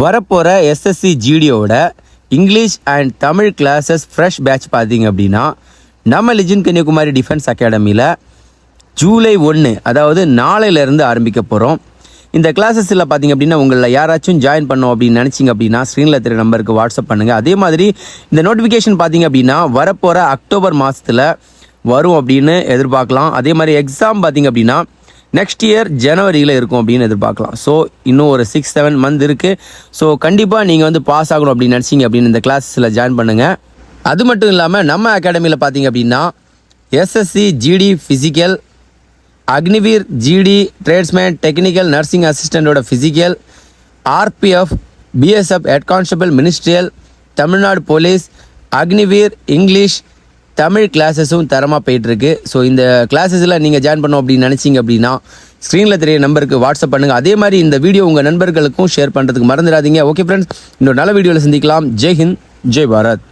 வரப்போகிற SSC ஜிடியோட English and Tamil classes fresh batch பார்த்தீங்க அப்படின்னா நம்ம லிஜின் கன்னியாகுமரி டிஃபென்ஸ் அகாடமியில் ஜூலை ஒன்று அதாவது நாளையிலேருந்து ஆரம்பிக்க போகிறோம் இந்த கிளாஸஸில் பார்த்தீங்க அப்படின்னா உங்களில் யாராச்சும் ஜாயின் பண்ணோம் அப்படின்னு நினச்சிங்க அப்படின்னா ஸ்க்ரீனில் தெரிய நம்பருக்கு வாட்ஸ்அப் பண்ணுங்கள் அதே மாதிரி இந்த நோட்டிஃபிகேஷன் பார்த்தீங்க அப்படின்னா வரப்போகிற அக்டோபர் மாதத்தில் வரும் அப்படின்னு எதிர்பார்க்கலாம். அதே மாதிரி எக்ஸாம் பார்த்தீங்க அப்படின்னா நெக்ஸ்ட் இயர் ஜனவரியில் இருக்கும் அப்படின்னு எதிர்பார்க்கலாம். ஸோ இன்னும் ஒரு சிக்ஸ் செவன் மந்த் இருக்குது ஸோ கண்டிப்பாக நீங்கள் வந்து பாஸ் ஆகணும் அப்படின்னு நினச்சிங்க அப்படின்னு இந்த கிளாஸில் ஜாயின் பண்ணுங்கள் அது மட்டும் இல்லாமல் நம்ம அகாடமியில் பார்த்தீங்க அப்படின்னா SSC GD physical Agniveer GD tradesman technical nursing அசிஸ்டண்ட்டோட physical RPF BSF head constable ministerial Tamil Nadu police Agniveer English Tamil கிளாஸஸும் தரமாக போயிட்டுருக்கு. ஸோ இந்த கிளாஸஸில் நீங்கள் ஜாயின் பண்ணோம் அப்படின்னு நினச்சிங்க அப்படின்னா ஸ்க்ரீனில் தெரிய நம்பருக்கு வாட்ஸ்அப் பண்ணுங்கள் அதே மாதிரி இந்த வீடியோ உங்கள் நண்பர்களுக்கும் ஷேர் பண்ணுறதுக்கு மறந்துடாதீங்க. ஓகே ஃப்ரெண்ட்ஸ் இன்னொரு நல்ல வீடியோவில் சந்திக்கலாம். ஜெய் ஹிந்த் ஜெய் பாரத்.